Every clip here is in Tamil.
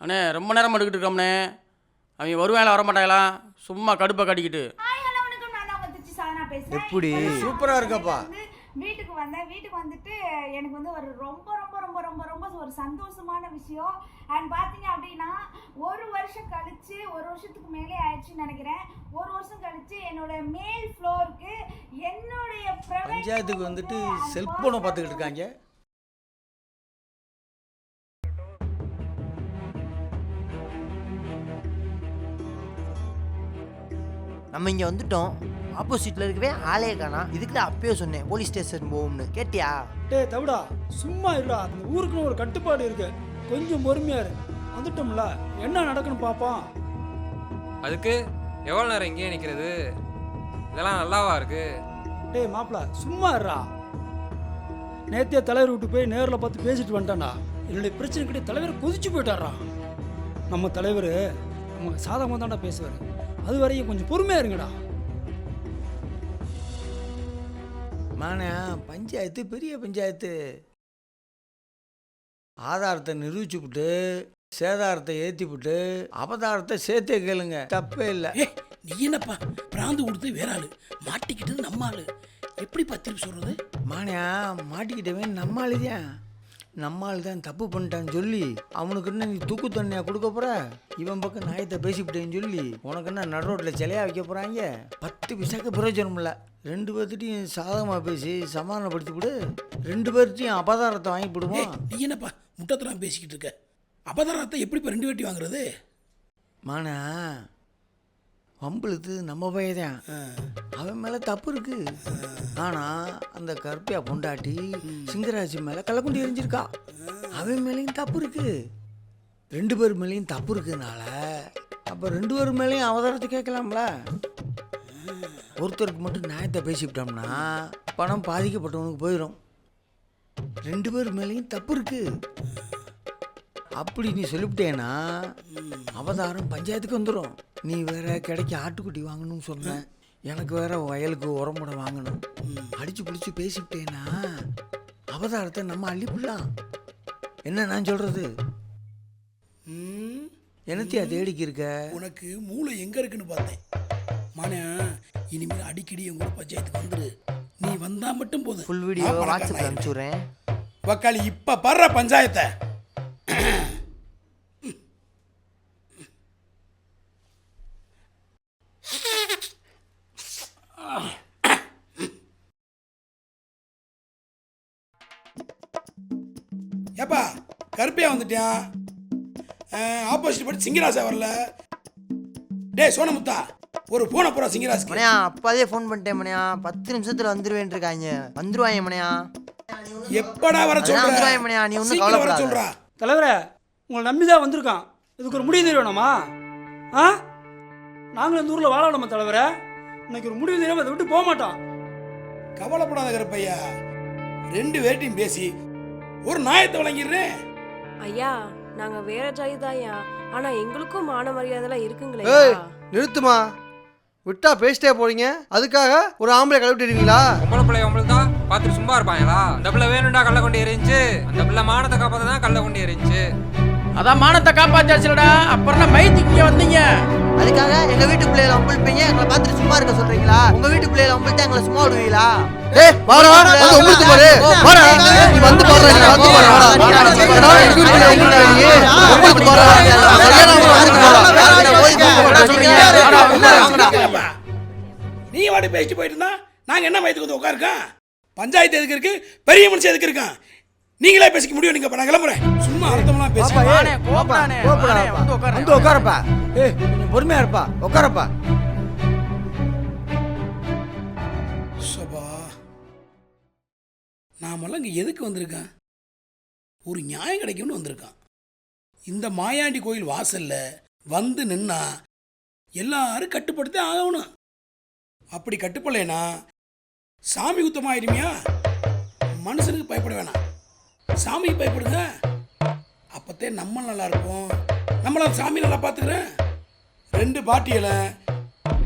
அண்ணே ரொம்ப நேரம் எடுக்கிட்டு இருக்கோம்ண்ணே அவங்க வருவாங்களா வர மாட்டாங்களா சும்மா கடுப்பை கட்டிக்கிட்டு. ஹாய் ஹலோ வணக்கம். நான் தான் வந்துச்சு சாதனா பேசுறேன். எப்படி? இப்ப சூப்பரா நான் இருக்கப்பா. வந்து வீட்டுக்கு வந்தேன். வீட்டுக்கு வந்துட்டு எனக்கு வந்து ஒரு ரொம்ப ரொம்ப ரொம்ப ரொம்ப ரொம்ப ஒரு சந்தோஷமான விஷயம். அண்ட் பாத்தீங்க அப்படின்னா ஒரு வருஷம் கழிச்சு ஒரு வருஷத்துக்கு மேலே ஆயிடுச்சுன்னு நினைக்கிறேன். ஒரு வருஷம் கழிச்சு என்னோட மேல் ஃப்ளோருக்கு என்னுடைய பஞ்சாயத்துக்கு வந்துட்டு செல்போனை பார்த்துக்கிட்டு இருக்காங்க. நம்ம இங்க வந்துட்டோம். ஆப்போசிட்ல இருக்கவே ஆளே காணா. இதுக்கு அப்பயே சொன்னேன் போலீஸ் ஸ்டேஷன் போகும்னு கேட்டியா? டேய் தவிடா சும்மா இருடா. அந்த ஊருக்குன்னு ஒரு கட்டுப்பாடு இருக்கு. கொஞ்சம் பொறுமையா இரு. வந்துட்டோம்ல. என்ன நடக்குன்னு பாப்போம். அதுக்கு எவ்வளோ நேரம் இங்கேயே நிற்கிறது இதெல்லாம் நல்லாவா இருக்கு? டேய் மாப்பிள சும்மா இருடா. நேத்திய தலைவர் விட்டு போய் நேரில் பார்த்து பேசிட்டு வந்துட்டான்டா. என்னுடைய பிரச்சனை கிட்ட தலைவர் கொதிச்சு போயிட்டாரா நம்ம தலைவர் நம்ம சாதகமாக தான்டா பேசுவார். அது வரையும் கொஞ்சம் பொறுமையா இருங்கடா. மானே பஞ்சாயத்து பெரிய பஞ்சாயத்து. ஆதாரத்தை நிரூபிச்சுப்புட்டு சேதாரத்தை ஏற்றிப்புட்டு அபதாரத்தை சேர்த்தே கேளுங்க. தப்பே இல்லை. ஏ நீ என்னப்பா? பிராந்து கொடுத்து வேற ஆளு. மாட்டிக்கிட்டது நம்ம ஆளு. எப்படிப்பா திருப்பி சொல்றது? மானியா மாட்டிக்கிட்டவன் நம்ம ஆளுதான். நம்ம ஆள் தான் தப்பு பண்ணிட்டான்னு சொல்லி அவனுக்கு என்ன நீ தூக்கு தண்ணியா கொடுக்க போற? இவன் பக்கம் நாயத்தை பேசிவிட்டேன்னு சொல்லி உனக்கு என்ன நடுரோட்டில் சிலையா வைக்க போறாங்க? பத்து பைசாக்கு பிரயோஜனம் இல்லை. ரெண்டு பேர்த்திட்டையும் சாதகமாக பேசி சமாதானப்படுத்தி விடு ரெண்டு பேர்த்தையும் அபதாரத்தை வாங்கி விடுவோம் நீ என்னப்பா முட்டத்தெல்லாம் பேசிக்கிட்டு இருக்க? அபதாரத்தை எப்படிப்பா ரெண்டு வாட்டி வாங்குறது? மானா வம்பளுத்து நம்ம பையதான் அவன் மேலே தப்பு இருக்கு. ஆனால் அந்த கருப்பியா பொண்டாட்டி சிங்கராஜ் மேலே கள்ளக்குண்டி எரிஞ்சிருக்கா அவன் மேலேயும் தப்பு இருக்கு. ரெண்டு பேர் மேலேயும் தப்பு இருக்குனால அப்போ ரெண்டு பேர் மேலேயும் அவதாரத்தை கேட்கலாம்ல. ஒருத்தருக்கு மட்டும் நியாயத்தை பேசிவிட்டோம்னா பணம் பாதிக்கப்பட்டவனுக்கு போயிடும் ரெண்டு பேர் மேலேயும் தப்பு இருக்கு. அப்படி நீ சொல்லிவிட்டேன்னா அவதாரம் பஞ்சாயத்துக்கு வந்துடும் நீ வேற கிடைக்க ஆட்டுக்குட்டி வாங்கணும்னு சொன்ன. எனக்கு வேற வயலுக்கு உரமுடை வாங்கணும். அடிச்சு பிடிச்சி பேசிவிட்டேன்னா அவதாரத்தை நம்ம அள்ளிப்பிடலாம் என்ன நான் சொல்றது? ம், என்னத்தையா தேடிக்கு இருக்க உனக்கு மூளை எங்க இருக்குன்னு பார்த்தேன். மானே இனிமேல் அடிக்கடி எங்க ஊர் பஞ்சாயத்துக்கு வந்துரு. நீ வந்தா மட்டும் போதும். ஃபுல் வீடியோ நான் வாட்ஸ்அப்ல பணக்காரன் அனுப்பிச்சு விட்றேன் வக்காலி இப்ப படுற பஞ்சாயத்தை. கருப்பையா வந்துட்டான் ஆப்போசிட் படி சிங்கராசா வரல. டேய் சோனமுத்தா ஒரு போன போறா சிங்கராசுக்கு. மனையா அப்போதே ஃபோன் பண்ணிட்டேன் மனையா பத்து நிமிஷத்துல வந்துருவேன் இருக்காங்க. வந்துருவாங்க மனையா எப்படா வர சொல்ற? வந்துருவாங்க மனையா, நீ சீக்கிரம் வர. சொல்றா. தலைவரே உங்களை நம்பி தான் வந்திருக்கான். இதுக்கு ஒரு முடிவு தெரியணுமா ஆ? நாங்களும் இந்த ஊரில் வாழ விடாம தலைவரே? இன்னைக்கு ஒரு முடிவு தெரியாம இதை விட்டு போக மாட்டோம் கவலைப்படாத கருப்பையா. ரெண்டு பேர்ட்டையும் பேசி ஒரு நியாயத்தை வழங்கிடுறேன். ஐயா நாங்க வேற ஜாதி தான்யா ஆனா எங்களுக்கும் மான மரியாதைலாம் ஏய் இருக்குங்களே நிறுத்துமா? விட்டா பேசிட்டே போறீங்க. அதுக்காக ஒரு ஆம்பளை கிளப்பிட்டுருவீங்களா பொம்பளை பிள்ளை உங்களுக்கு தான் பார்த்துட்டு சும்மா இருப்பாங்களா? அந்த பிள்ளை வேணும்டா கல்ல கொண்டு எரிஞ்சு அந்த பிள்ளை மானத்தை காப்பாற்ற தான் கல்ல கொண்டு எரிஞ்சு அதான் மானத்தை காப்பாச்சாச்சுலடா அப்புறம் என்ன மைத்துக்கு இங்கே வந்தீங்க? அதுக்காக எங்க வீட்டு பிள்ளைகளை அம்பளிப்பீங்க எங்களை பார்த்துட்டு சும்மா இருக்க சொல்றீங்களா? உங்க வீட்டு பிள்ளைகளை அம்பளித்தா எங்களை சும்மா விடுவீங்களா? ஏய் வாடா வந்து உங்களுக்கு பாரு. வாடா நீ வந்து பாரு நீ வந்து பாரு வாடா. எங்க நீ? உங்களுக்கு பாரு. கல்யாணம் வந்து பாரு நீ வாடி பேசிட்டு போயிட்டு இருந்தா நாங்க என்ன வயதுக்கு வந்து உட்காருக்கோம்? பஞ்சாயத்து எதுக்கு இருக்கு? பெரிய மனுஷன் எதுக்கு இருக்கான்? நீங்களே பேசிக்க முடியும் நீங்க நான் கிளம்புறேன். சும்மா அர்த்தம்லாம் பேசி. வாணே, கோபப்படாதே. வாணே, வந்து உட்காரப்பா. ஏய் கொஞ்சம் பொறுமையா இருப்பா. உட்காரப்பா. சபா நாமெல்லாம் இங்க எதுக்கு வந்திருக்கேன் ஒரு நியாயம் கிடைக்கும்னு வந்திருக்கான் இந்த மாயாண்டி கோயில் வாசல்ல வந்து நின்னா எல்லாரும் கட்டுப்படுத்தி ஆகணும். அப்படி கட்டுப்படலைன்னா சாமி குத்தமாயிருமியா மனுஷனுக்கு பயப்பட வேணாம். சாமிக்கு பயப்படுங்க அப்பத்தே நம்ம நல்லா இருப்போம் நம்மள சாமி நல்லா பார்த்துக்கிறேன் ரெண்டு பாட்டியலை.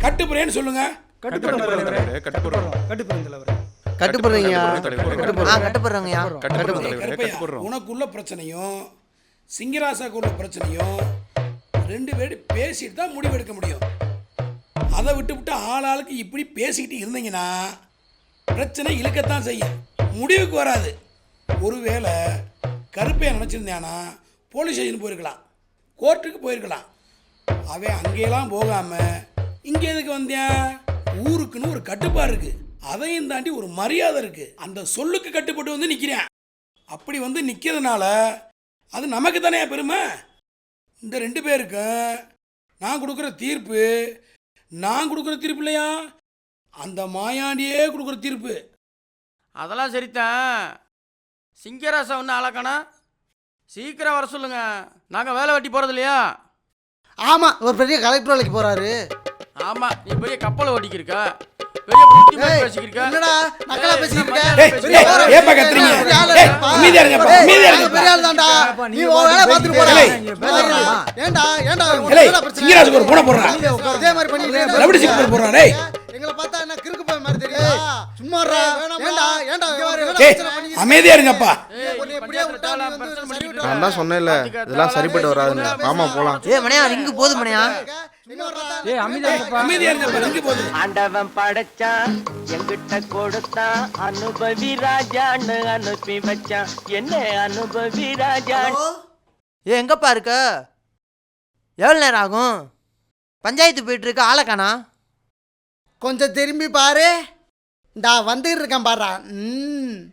கட்டுப்புறேன்னு சொல்லுங்க. உனக்குள்ள பிரச்சனையும் சிங்கராசாக்கு உள்ள பிரச்சனையும் ரெண்டு பேரும் பேசிட்டு தான் முடிவு எடுக்க முடியும். அதை விட்டு விட்டு ஆளாளுக்கு இப்படி பேசிக்கிட்டு இருந்தீங்கன்னா பிரச்சனை இழுக்கத்தான் செய்யும். முடிவுக்கு வராது. ஒருவேளை கருப்பையை நினச்சிருந்தானா போலீஸ் ஸ்டேஷன் போயிருக்கலாம். கோர்ட்டுக்கு போயிருக்கலாம். அவன் அங்கேயெல்லாம் போகாமல் இங்கே எதுக்கு வந்தேன் ஊருக்குன்னு ஒரு கட்டுப்பாடு இருக்குது அதையும் தாண்டி ஒரு மரியாதை இருக்குது அந்த சொல்லுக்கு கட்டுப்பட்டு வந்து நிற்கிறேன் அப்படி வந்து நிற்கிறதுனால அது நமக்கு தானே பெருமை? இந்த ரெண்டு பேருக்கும் நான் கொடுக்குற தீர்ப்பு நான் கொடுக்குற தீர்ப்பு இல்லையா? அந்த மாயாண்டியே கொடுக்குற தீர்ப்பு. அதெல்லாம் சரிதான். சிங்கராசா ஒன்று ஆளாக்கானா சீக்கிரம் வர சொல்லுங்க நாங்கள் வேலை வெட்டி போகிறது இல்லையா ஆமா ஒரு பெரிய கலெக்டர் வேலைக்கு போறாரு ஆமாம் நீ பெரிய கப்பலை ஓட்டிக்கிருக்க பெரிய புத்தி மாதிரி பேசிக்கிருக்க என்னடா நக்கலா இருக்க? ஏப்பா கத்துறீங்க? அமைதியா. பெரிய ஆளு தான்டா. நீ பேசிட்டு போடா. ஏய், பாருடா. ஏன்டா ஏன்டா? சிங்கராசுக்கு ஒரு பூனை போடுறா. இதே மாதிரி சிக்கல் போடுறா, டேய். எங்களை பார்த்தா மாதிரி தெரியுதா சும்மா பிரச்சனை பண்ணிக்கிட்டு அமைதியா இருங்கப்பா. நான் தான் சொன்னேன்ல இதெல்லாம் சரிப்பட்டு வராதுன்னு வாமா போலாம். ஏ மணியா ரிங்கு போகுது மணியா. ஆண்டவன் படைச்சான் எங்கிட்ட கொடுத்தான் அனுபவி ராஜான்னு அனுப்பி வச்சான். என்ன அனுபவி ராஜா ஏ எங்கப்பா இருக்க? எவ்வளோ நேரம் ஆகும்? பஞ்சாயத்து போயிட்டு இருக்க ஆளை காணா? கொஞ்சம் திரும்பி பாரு. இந்தா வந்துட்டு இருக்கேன் பாரு. ம்.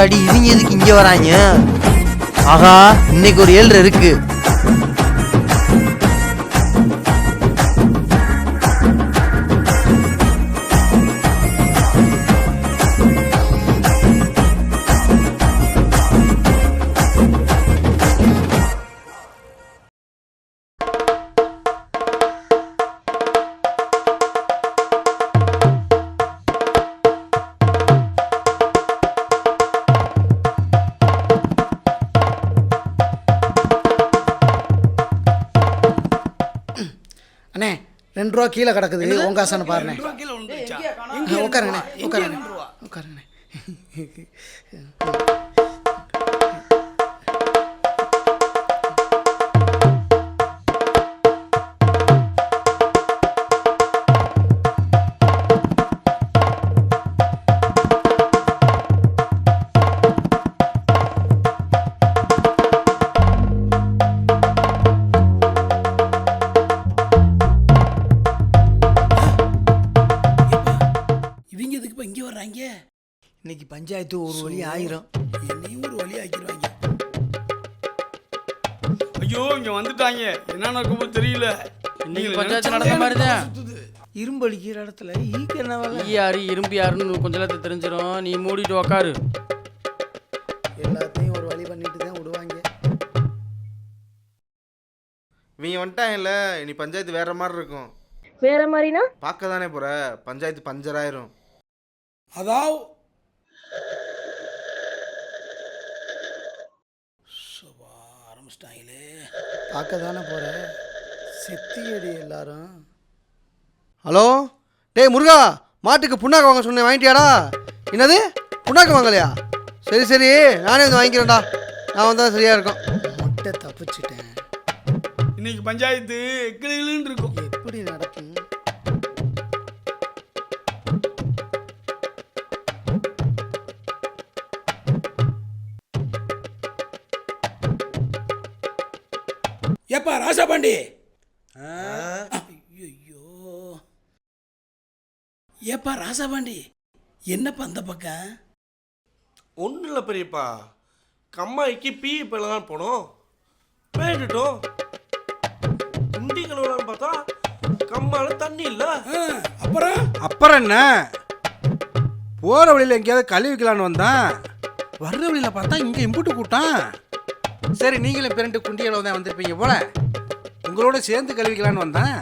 அத்தாடி இவங்க எதுக்கு இங்கே வராங்க? ஆகா இன்னைக்கு ஒரு ஏழ்ரை இருக்குது ரெண்டு ரூபா கீழே கிடக்குது. உங்க ஆசான பாருண்ணே? உட்காருங்கண்ணே எங்க உட்காருங்க ரெண்டு ரூபா? உட்காருங்கண்ணே. பஞ்சாயத்து ஒரு வழி ஆயிரும் என்னையும் ஒரு வழி ஆக்கிடுவாங்க ஐயோ இங்க வந்துட்டாங்க. என்ன நடக்குமோ தெரியல. இன்னைக்கு பஞ்சாயத்து நடந்த மாதிரி தான் இரும்பு அடிக்கிற இடத்துல ஈக்கு என்ன வேலை? ஈயாரு இரும்பு யாருன்னு கொஞ்ச நேரத்தை தெரிஞ்சிடும் நீ மூடிட்டு உக்காரு. எல்லாத்தையும் ஒரு வழி பண்ணிட்டு தான் விடுவாங்க. இவங்க வந்துட்டாங்கல்ல இனி பஞ்சாயத்து வேற மாதிரி இருக்கும். வேற மாதிரினா? பார்க்க தானே போற? பஞ்சாயத்து பஞ்சர் ஆயிரும். அதாவது சபா, ஆரம்பிச்சிட்டாங்களே பார்க்க தானே போற? செத்தியடி எல்லாரும். ஹலோ? டேய் முருகா மாட்டுக்கு புண்ணாக்கு வாங்க சொன்னேன் வாங்கிட்டியாடா? என்னது? புண்ணாக்கு வாங்கலையா? சரி சரி நானே வந்து வாங்கிக்கிறேன்டா. நான் வந்தால் சரியாக இருக்கும். மொட்டை தப்பிச்சிட்டேன். இன்னைக்கு பஞ்சாயத்து கிளிகிளின்னு இருக்கும். எப்படி நடக்கும்? ராசாபாண்டி ஐயோ ஏப்பா ராசாபாண்டி என்னப்பா அந்த பக்கம்? ஒன்றும் இல்லை பெரியப்பா கம்மாய்க்கு பீ பையில தான் போனோம் போயிட்டுட்டோம். குண்டி கழுவலான்னு பார்த்தா கம்மால தண்ணி இல்லை. அப்புறம்? அப்புறம் என்ன? போகிற வழியில் எங்கேயாவது கழுவி வைக்கலான்னு வந்தேன். வர்ற வழியில் பார்த்தா இங்கே இம்புட்டு கூட்டம். சரி நீங்களும் இப்போ ரெண்டு குண்டிகளை தான் வந்திருப்பீங்க போல. உங்களோட சேர்ந்து கழுவிக்கலான்னு வந்தேன்?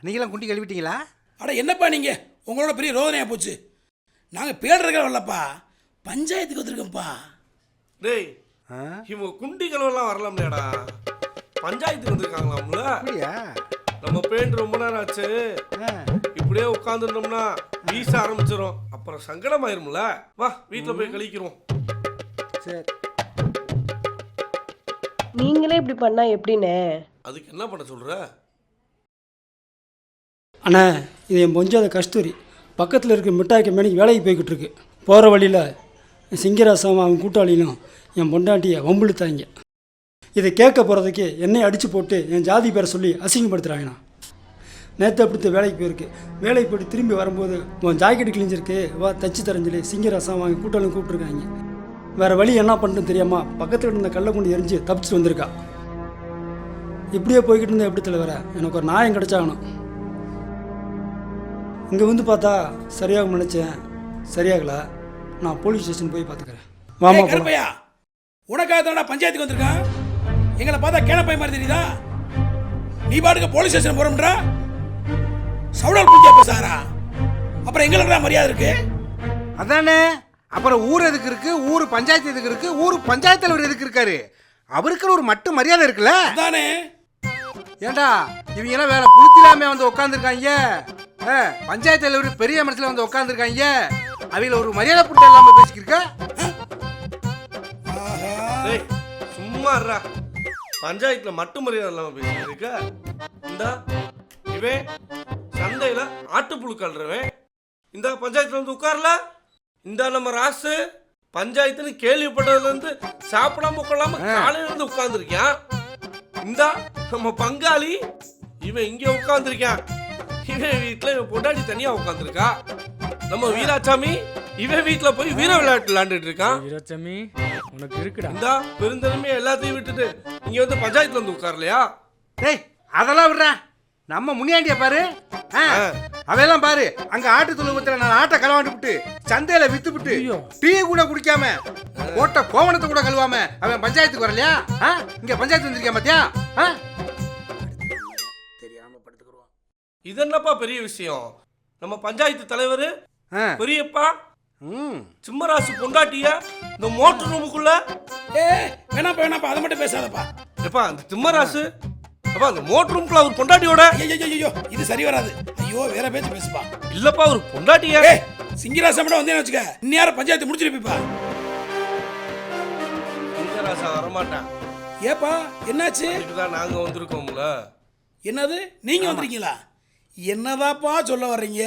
நீங்களும் குண்டி கழுவிட்டீங்களா? அட என்னப்பா நீங்கள் உங்களோட பெரிய ரோதனையாக போச்சு. நாங்கள் பேடுறதுக்காக வரலப்பா பஞ்சாயத்துக்கு வந்திருக்கோம்ப்பா. டேய் ஆ? இவங்க குண்டி கலவெல்லாம் வரலாம்லடா. பஞ்சாயத்துக்கு வந்திருக்காங்களாம்ல? அப்படியா? நம்ம பேண்ட் ரொம்ப நேரம் ஆச்சு. இப்படியே உட்காந்துருந்தோம்னா வீச ஆரம்பிச்சிடும் அப்புறம் சங்கடமாயிரும்ல. வா வீட்டில் போய் கழிக்கிறோம். சரி. நீங்களே இப்படி பண்ணா எப்படிண்ணே அதுக்கு என்ன பண்ண சொல்ற? அண்ணா இது என் பொஞ்சாத கஸ்தூரி. பக்கத்தில் இருக்க மிட்டாய் கம்பெனிக்கு வேலைக்கு போய்கிட்டு இருக்கு. போகிற வழியில் சிங்கராசம் அவன் கூட்டாளியும் என் பொண்டாட்டியை வம்பிழுத்தாங்க. இதை கேட்க போகிறதுக்கு என்னை அடித்து போட்டு என் ஜாதி பேரை சொல்லி அசிங்கப்படுத்துகிறாங்கண்ணா நேற்று அப்படித்த வேலைக்கு போயிருக்கு. வேலைக்கு போயிட்டு திரும்பி வரும்போது உன் ஜாக்கெட் கிழிஞ்சிருக்கு. வா தச்சு தரஞ்சலி சிங்கராசம் அவங்க கூட்டாளியும் கூப்பிட்ருக்காங்க வேறு வழி என்ன பண்ணுறதுன்னு தெரியாமல் பக்கத்தில் இருந்த கல்லை கொண்டு எரிஞ்சு தப்பிச்சுட்டு வந்திருக்கா. இப்படியே போய்கிட்டு இருந்தா எப்படி தலைவர? எனக்கு ஒரு நியாயம் கிடைச்சாகணும். இங்கே வந்து பார்த்தா சரியாகும் நினச்சேன். சரியாகல. நான் போலீஸ் ஸ்டேஷன் போய் பார்த்துக்கிறேன். வாமா. கருப்பையா உனக்காக தானடா பஞ்சாயத்துக்கு வந்திருக்கான்? எங்களை பார்த்தா கேனப்பை மாதிரி தெரியுதா? நீ பாட்டுக்கு போலீஸ் ஸ்டேஷன் போறோம்ன்றா? சவுடால் பூஜா பேசாரா அப்புறம் எங்களுக்கு மரியாதை இருக்கு. அதானே? அப்புறம் ஊர் எதுக்கு இருக்கு? ஊர் பஞ்சாயத்து எதுக்கு இருக்கு? ஊர் பஞ்சாயத்து தலைவர் எதுக்கு இருக்காரு? அவருக்குன்னு ஒரு மட்டு மரியாதை இருக்குல்ல? அதானே? ஏண்டா இவங்க எல்லாம் வேற புளுத்திலாமே வந்து உட்காந்துருக்காங்க பஞ்சாயத்து தலைவர் பெரிய மனசுல வந்து உட்காந்துருக்காங்க அவங்கள ஒரு மரியாதை புட்டு இல்லாம பேசிக்கிருக்க? டேய் சும்மா பஞ்சாயத்துல மட்டும் மரியாதை இல்லாம பேசிட்டு இருக்க இந்தா இவன் சந்தையில ஆட்டுப்புழு கல்றவன். இந்த பஞ்சாயத்துல வந்து உட்கார்ல. இந்த நம்ம ராசு பஞ்சாயத்துன்னு கேள்விப்பட்டதுல இருந்து சாப்பிடாம உட்காராம காலையில இருந்து உட்கார்ந்துருக்கான் இந்த நம்ம பங்காளி இவன் இங்க உட்கார்ந்துருக்கான் இவன் வீட்டுல இவன் பொண்டாட்டி தனியா உட்கார்ந்துருக்கா. நம்ம வீராசாமி இவன் வீட்டுல போய் வீர விளையாட்டு விளையாண்டுட்டு இருக்கான். வீரசாமி உனக்கு இருக்குடா. இந்தா பெருந்தன்மையை எல்லாத்தையும் விட்டுட்டு இங்க வந்து பஞ்சாயத்துல வந்து உட்காரலையா? டேய் அதெல்லாம் விடுறா. நம்ம முனியாண்டிய பாரு. ஆ, அவையெல்லாம் பாரு. அங்க ஆட்டு தொழுவத்துல நான் ஆட்டை களவாண்டு விட்டு சந்தையில வித்து விட்டு டீ கூட குடிக்காம போட்ட கோவணத்தை கூட கழுவாம அவன் பஞ்சாயத்துக்கு வரலையா? ஆ? இங்க பஞ்சாயத்து வந்திருக்கேன் பாத்தியா? ஆ? இது என்னப்பா பெரிய விஷயம்? நம்ம பஞ்சாயத்து தலைவர் ஆ. பெரியப்பா ம். சிம்மராசு பொண்டாட்டிய இந்த மோட்டர் ரூமுக்குள்ள? ஏ வேணாப்பா வேணாப்பா அதை மட்டும் பேசாதப்பா. எப்பா அந்த திம்மராசு அப்பா அந்த மோட்டர் ரூமுக்குள்ள அவர் பொண்டாட்டியோட? ஐயோ இது சரி வராது. ஐயோ வேற பேச்சு பேசுப்பா. இல்லப்பா அவர் பொண்டாட்டியா? ஏய் சிங்கிராசம் கூட வந்தேன்னு வச்சுக்க இந்நேரம் பஞ்சாயத்து முடிச்சிருப்பீப்பா. சிங்கராசா வரமாட்டான். ஏப்பா என்னாச்சு? இதுக்குதான் நாங்க வந்திருக்கோம்ல என்னது? நீங்க வந்திருக்கீங்களா? என்னதாப்பா சொல்ல வர்றீங்க?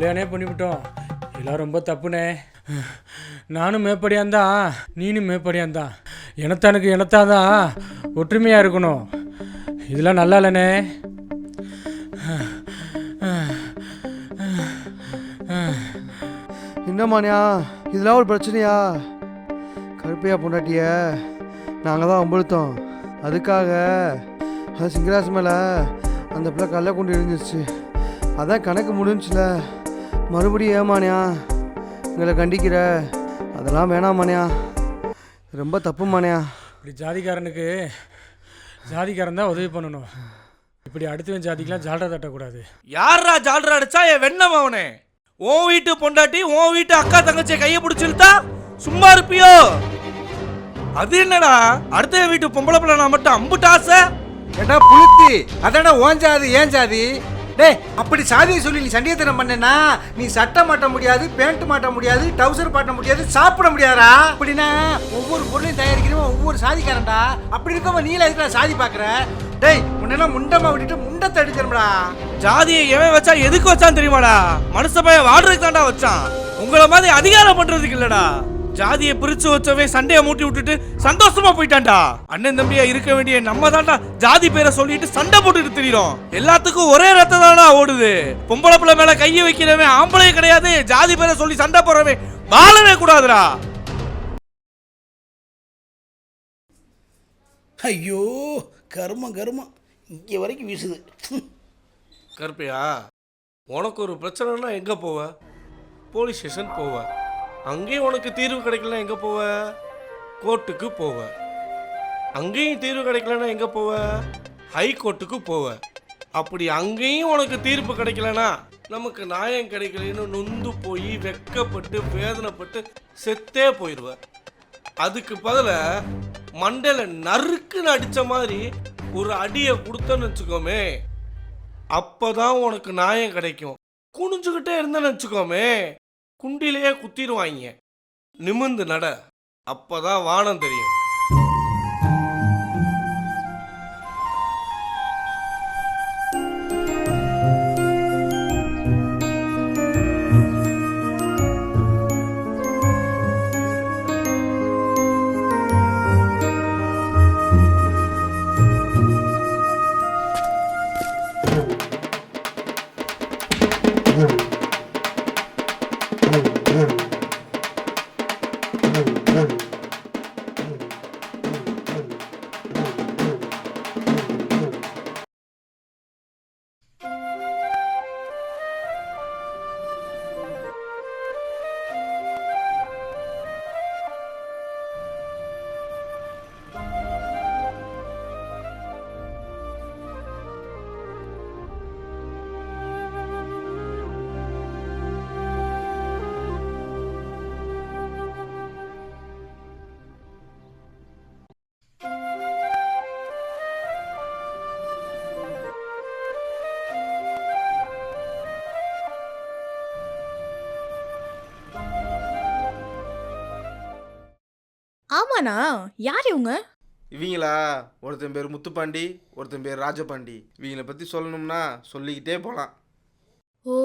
கல்யாணே பண்ணிவிட்டோம். எல்லாம் ரொம்ப தப்புண்ணே நானும் மேப்படியாந்தான் நீனும் மேப்படியாந்தான் எனத்தானுக்கு எனத்தாதான் ஒற்றுமையாக இருக்கணும். இதெல்லாம் நல்லா இல்லைண்ணே என்னம்மாண்ணா இதெல்லாம் ஒரு பிரச்சனையா? கருப்பையா பொண்டாட்டிய நாங்கள் தான் அம்பழுத்தோம். அதுக்காக அது சிங்கராசு மேலே அந்த பிள்ளை கல்லை கொண்டு இருந்துச்சு அதான் கணக்கு முடிஞ்சுல மறுபடியும் ஏமானியா எங்களை கண்டிக்கிற? அதெல்லாம் வேணாமானியா ரொம்ப தப்புமானியா இப்படி ஜாதிக்காரனுக்கு ஜாதிக்காரன் தான் உதவி பண்ணணும். இப்படி அடுத்தவன் ஜாதிக்கெலாம் ஜால்ரா தட்டக்கூடாது. யாரா ஜால்ரா அடிச்சா? என் வெண்ணம் அவனே. உன் வீட்டு பொண்டாட்டி உன் வீட்டு அக்கா தங்கச்சியை கையை பிடிச்சிருத்தா சும்மா இருப்பியோ? அது என்னடா? அடுத்த வீட்டு பொம்பளை பிள்ளை நான் மட்டும் அம்புட்டு ஆசை? ஏடா புளுத்தி அதானே ஓன் ஜாதி ஏன் ஜாதி. டேய் அப்படி சாதியை சொல்லி நீ சண்டியத்தனம் பண்ணனா நீ சட்டை மாட்ட முடியாது பேண்ட் மாட்ட முடியாது டவுசர் மாட்ட முடியாது சாப்பிட முடியாதா? அப்படின்னா ஒவ்வொரு பொருளையும் தயாரிக்கிறவன் ஒவ்வொரு சாதிக்காரன்டா. அப்படி இருக்கவன் நீல இருக்கிற சாதி பாக்குற? டேய் முன்னெல்லாம் முண்டமா விட்டுட்டு முண்டத்தை எடுக்கணும்டா ஜாதியை எவன் வச்சா எதுக்கு வச்சான்னு தெரியுமாடா? மனுஷ பையன் வாழ்றதுக்கு தான்டா வச்சான். உங்களை மாதிரி அதிகாரம் பண்றதுக்கு இல்லடா. ஜாதியை பிரிச்சு வச்சவன் சண்டையை மூட்டி விட்டுட்டு சந்தோஷமா போயிட்டான்டா. அண்ணன் தம்பியா இருக்க வேண்டிய நம்ம தான்டா ஜாதி பேரை சொல்லிட்டு சண்டை போட்டுட்டு திரியிறோம். எல்லாத்துக்கும் ஒரே ரத்தம் தானா ஓடுது. பொம்பளை பிள்ளை மேல கையை வைக்கிறவன் ஆம்பளை கிடையாது. ஜாதி பேரை சொல்லி சண்டை போடுறவன் வாழவே கூடாதுடா. ஐயோ கர்மம் கர்மம். இங்கே வரைக்கும் வீசுது. கருப்பையா உனக்கு ஒரு பிரச்சனைனா எங்கே போவ? போலீஸ் ஸ்டேஷன் போவ. அங்கேயும் உனக்கு தீர்வு கிடைக்கலனா எங்கே போவ? கோர்ட்டுக்கு போவ. அங்கேயும் தீர்வு கிடைக்கலனா எங்கே போவ? ஹை கோர்ட்டுக்கு போவ. அப்படி அங்கேயும் உனக்கு தீர்ப்பு கிடைக்கலனா நமக்கு நியாயம் கிடைக்கலன்னு நொந்து போய் வெக்கப்பட்டு வேதனைப்பட்டு செத்தே போயிடுவ அதுக்கு பதில மண்டையில் நறுக்குன்னு அடித்த மாதிரி ஒரு அடியை கொடுத்தன்னு வச்சுக்கோமே அப்பதான் உனக்கு நியாயம் கிடைக்கும். குனிஞ்சுக்கிட்டே இருந்தேன்னு வச்சுக்கோமே. குண்டிலேயே குத்திடுவாங்க நிமிந்து நட. அப்பதான் வானம் தெரியும். ஆமாண்ணா யார் இவங்க? இவங்களா? ஒருத்தன் பேர் முத்துப்பாண்டி ஒருத்தன் பேர் ராஜபாண்டி இவங்கள பற்றி சொல்லணும்னா சொல்லிக்கிட்டே போகலாம் ஓ